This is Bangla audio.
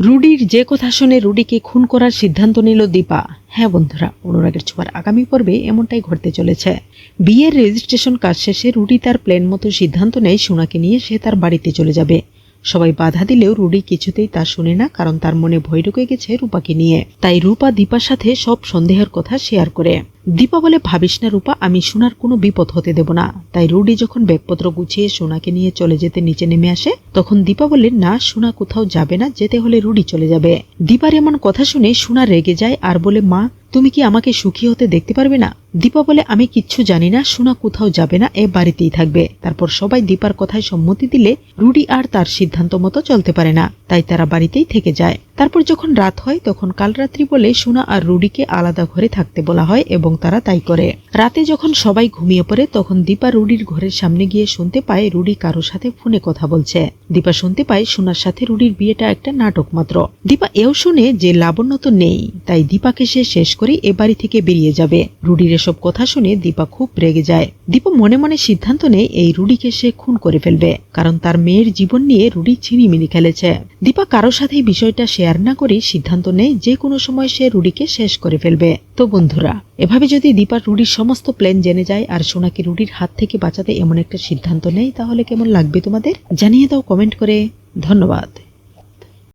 রুডির যে কথা শুনে রুডিকে খুন করার সিদ্ধান্ত নিল দীপা। হ্যাঁ বন্ধুরা, অনুরাগের ছোঁয়ার আগামী পর্বে এমনটাই ঘটতে চলেছে। বিয়ের রেজিস্ট্রেশন কাজ শেষে রুডি তার প্ল্যান মতো সিদ্ধান্ত নেয় সোনাকে নিয়ে সে তার বাড়িতে চলে যাবে। সবাই বাধা দিলেও রুডি কিছুতেই তা শুনে না, কারণ তার মনে ভয় ঢুকে গেছে রূপাকে নিয়ে। তাই রূপা, দীপার সাথে সব সন্দেহের কথা শেয়ার করে। দীপা বলে, ভাবিস না রূপা, আমি সোনার কোনো বিপদ হতে দেব না। তাই রুডি যখন ব্যাগপত্র গুছিয়ে সোনাকে নিয়ে চলে যেতে নিচে নেমে আসে, তখন দীপা বলে, না, সোনা কোথাও যাবে না, যেতে হলে রুডি চলে যাবে। দীপার এমন কথা শুনে সোনা রেগে যায় আর বলে, মা, তুমি কি আমাকে সুখী হতে দেখতে পারবে না? দীপা বলে, আমি কিচ্ছু জানি না, সোনা কোথাও যাবে না, এ বাড়িতেই থাকবে। তারপর সবাই দীপার কথায় সম্মতি দিলে রুডি আর তার সিদ্ধান্ত মতো চলতে পারে না, তাই তারা বাড়িতেই থেকে যায়। তারপর যখন রাত হয়, তখন কাল রাত্রি বলে সোনা আর রুডিকে আলাদা ঘরে থাকতে বলা হয় এবং তারা তাই করে। রাতে যখন সবাই ঘুমিয়ে পড়ে, তখন দীপা রুডির ঘরের সামনে গিয়ে শুনতে পায় রুডি কারোর সাথে ফোনে কথা বলছে। দীপা শুনতে পায় সোনার সাথে রুডির বিয়েটা একটা নাটক মাত্র। দীপা এও শুনে যে লাবণ্য তো নেই, তাই দীপাকে সে শেষ করে এ বাড়ি থেকে বেরিয়ে যাবে। রুডির এসব কথা শুনে দীপা খুব রেগে যায়। দীপা মনে মনে সিদ্ধান্ত নেয় এই রুডিকে সে খুন করে ফেলবে, কারণ তার মেয়ের জীবন নিয়ে রুডি ছিনিমিনি খেলেছে। দীপা কারোর সাথে বিষয়টা শেয়ার না করে সিদ্ধান্ত নেয় যে কোনো সময় সে রুডিকে শেষ করে ফেলবে। তো বন্ধুরা, এভাবে যদি দীপা রুডির সমস্ত প্ল্যান জেনে যায় আর সোনাকে রুডির হাত থেকে বাঁচাতে এমন একটা সিদ্ধান্ত নেয়, তাহলে কেমন লাগবে তোমাদের? জানিয়ে দাও কমেন্ট করে। ধন্যবাদ।